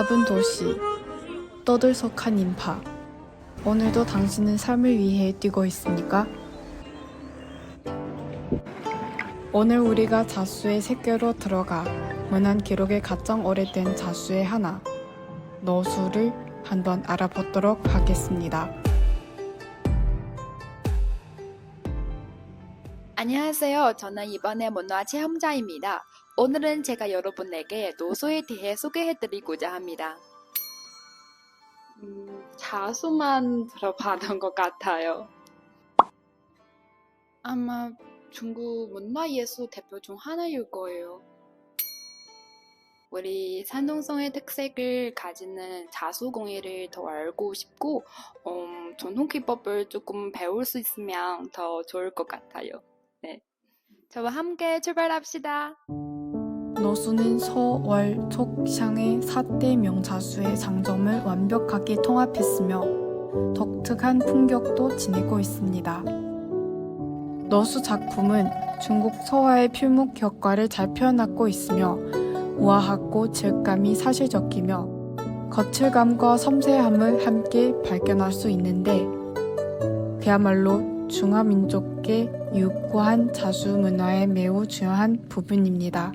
밥은 도시, 떠들썩한 인파. 오늘도 당신은 삶을 위해 뛰고 있습니까? 오늘 우리가 자수의 세계로 들어가 문안 기록에 가장 오래된 자수의 하나, 너수를 한번 알아보도록 하겠습니다. 안녕하세요. 저는 이번에 문화 체험자입니다. 오늘은 제가 여러분에게 노소에 대해 소개해드리고자 합니다. 음, 자수만 들어봤던 것 같아요. 아마 중국 문화예술 대표 중 하나일 거예요. 우리 산동성의 특색을 가지는 자수공예를 더 알고 싶고, 음, 전통 기법을 조금 배울 수 있으면 더 좋을 것 같아요. 네. 저와 함께 출발합시다. 너수는 서월 촉샹의 사대 명자수의 장점을 완벽하게 통합했으며 독특한 풍격도 지니고 있습니다. 너수 작품은 중국 서화의 필목 격과를 잘 표현하고 있으며 우아하고 질감이 사실 적이며 거칠감과 섬세함을 함께 발견할 수 있는데 그야말로 중화민족계 유구한 자수 문화의 매우 중요한 부분입니다.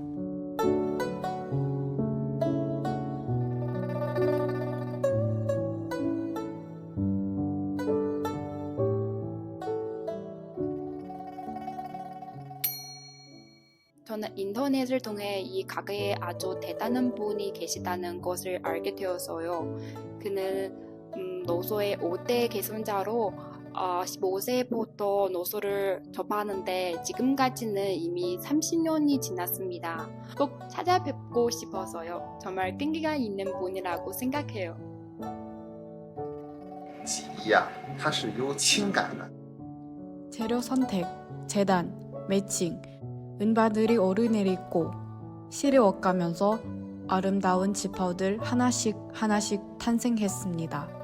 저는 인터넷을 통해 이 가게에 아주 대단한 분이 계시다는 것을 알게 되었어요. 그는 음, 노소의 5대 계승자로 어, 15세부터 노소를 접하는데 지금까지는 이미 30년이 지났습니다. 꼭 찾아뵙고 싶어서요. 정말 끈기가 있는 분이라고 생각해요. 技艺呀、它是有情感的。 재료 선택, 재단, 매칭, 은바들이 오르내리고 실을 엇가면서 아름다운 지퍼들 하나씩 하나씩 탄생했습니다.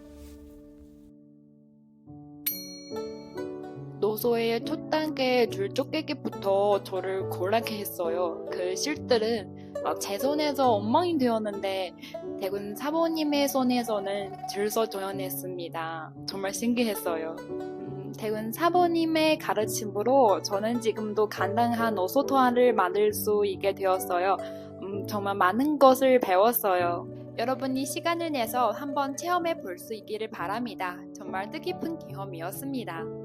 노소의 첫 단계 줄 쪼개기부터 저를 곤란케 했어요. 그 실들은 어, 제 손에서 엉망이 되었는데 대군 사모님의 손에서는 질서 조연했습니다. 정말 신기했어요. 음, 대군 사모님의 가르침으로 저는 지금도 간단한 노소 토화를 만들 수 있게 되었어요. 음, 정말 많은 것을 배웠어요. 여러분이 시간을 내서 한번 체험해 볼 수 있기를 바랍니다. 정말 뜻깊은 경험이었습니다.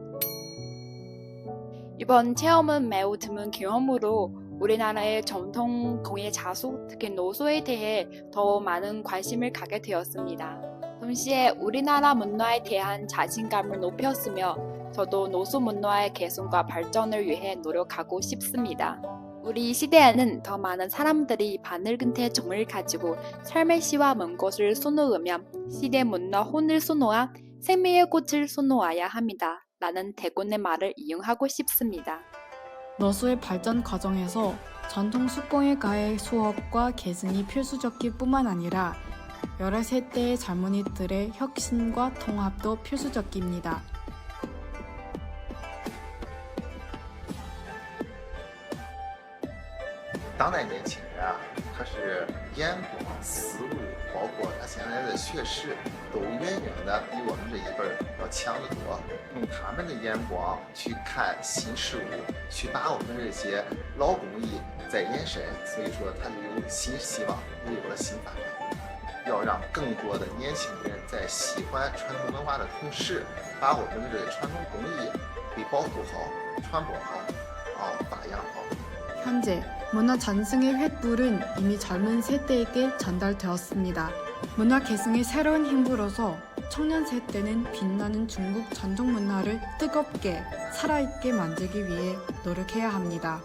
이번 체험은 매우 드문 경험으로 우리나라의 전통 공예 자수, 특히 노소에 대해 더 많은 관심을 갖게 되었습니다. 동시에 우리나라 문화에 대한 자신감을 높였으며 저도 노소 문화의 개선과 발전을 위해 노력하고 싶습니다. 우리 시대에는 더 많은 사람들이 바늘근 대종을 가지고 삶의 시와 먼 것을 선호하며 시대 문화 혼을 선호한 생명의 꽃을 선호해야 합니다. 라는 대군의 말을 이용하고 싶습니다. 너수의 발전 과정에서 전통 숙공예가의 수업과 계승이 필수적일 뿐만 아니라 여러 세대의 젊은이들의 혁신과 통합도 필수적입니다. 当代年轻 他是眼光、思路，包括他现在的学识，都远远的比我们这一辈儿要强得多。用他们的眼光去看新事物，去把我们这些老工艺再延伸，所以说他就有新希望，也有了新发展。要让更多的年轻人在喜欢传统文化的同时，把我们的这个传统工艺给保护好、传播好、啊发扬好。 현재 문화 전승의 횃불은 이미 젊은 세대에게 전달되었습니다. 문화 계승의 새로운 힘으로서 청년 세대는 빛나는 중국 전통 문화를 뜨겁게 살아있게 만들기 위해 노력해야 합니다.